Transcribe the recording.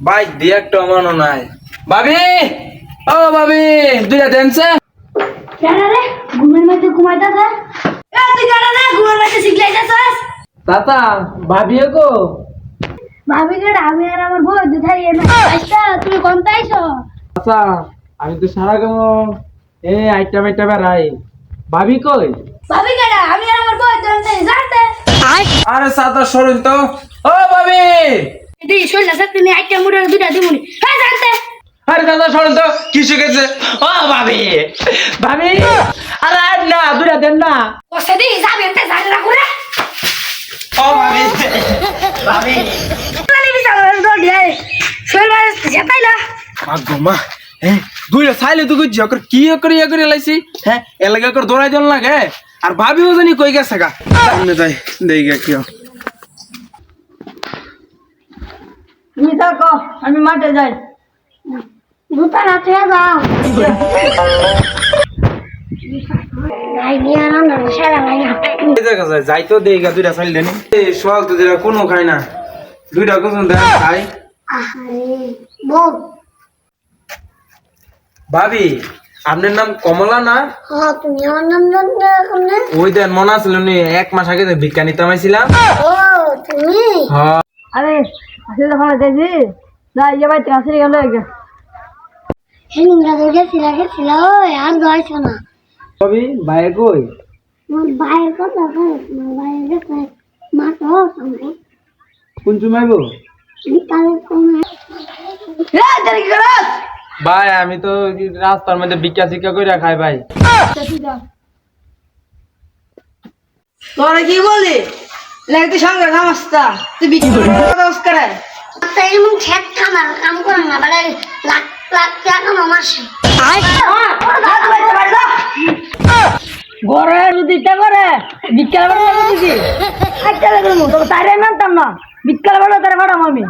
Bike দিয়ে একটা আমানো নাই। ভাবি! ও ভাবি দুইটা দেনছে? জানা রে? ঘুমের মধ্যে ঘুমাইতেছে এ তুই জানা রে ঘুমের মধ্যে শিখলাইতেছস? তাতা ভাবিও গো। ভাবি রে? আমি আর আমার বউ দুধাই এনে আচ্ছা তুমি কোন তাইছো? আচ্ছা আমি তো সারা গাম এই আইটেম আইটেম বেড়াই। ভাবি কই? ভাবি রে? আমি আর আমার বউ দুধাই জানতে আরে সাতা সরুন তো। ও ভাবি! শুনলা সত্যি নি আইটা মুড়ে দুটা দিমুনি হ্যাঁ জানতে। আরে দাদা সরুন তো কি শিখেছে? ও ভাবি। ভাবি আরে আর না দুইটা দেন না। ও সেদি যাবে এতে জানি না করে ও ভাবি। ভাবি। জানি বিচার দল দিয়ে শুনলা যেতাই না। আগো মা হ্যাঁ দুইটা সাইলে তো গুজি ওকর কি করে ইয়ে করে লাইছি? হ্যাঁ এলাকা করে দৌড়াই দেন লাগে। আর ভাবিও জানি কই গেছে গা। সামনে যাই দেই গে কি তুমি থাকো আমি মাঠে যাই। দুটা রাতে যাও। গাই নিয়ে আনন্দ সারা গাই না। এই জায়গা যায় যাই তো দেই গা দুইটা সাইল দেনি। এই তো দিরা কোনো খাই না। দুইটা কোন দেন খাই। ভাবি আপনার নাম কমলা না? হ্যাঁ তুমি আমার নাম ওই দেন মনে আছিল নি এক মাস আগে ভিক্ষা নিতে আমাইছিলাম ও তুমি? হ্যাঁ আরে আসলে ভালো দেখছি যাই যে ভাই আসলে গেল হেলিংটা তো গেছিল গেছিল আর যাইছো না। ভাবি ভাই কই? আমার কথা কয় আমার ভাইয়ের গেছে মাঠো কোন চুমাইবো বিকালে ভাই আমি তো রাস্তার মধ্যে ভিক্ষা শিক্ষা করে খাই ভাই। তোরা কি বলি? লাগে তুই সঙ্গে সমস্যা তুই বিক্রি করে এমন কাম করে না মানে লাখ লাখ টাকা মামাসে ঘরে দিতে করে বিকাল বেলা তার খাইতে লাগল তবে তারে মানতাম না। বিকাল বেলা তারে পাঠাম আমি।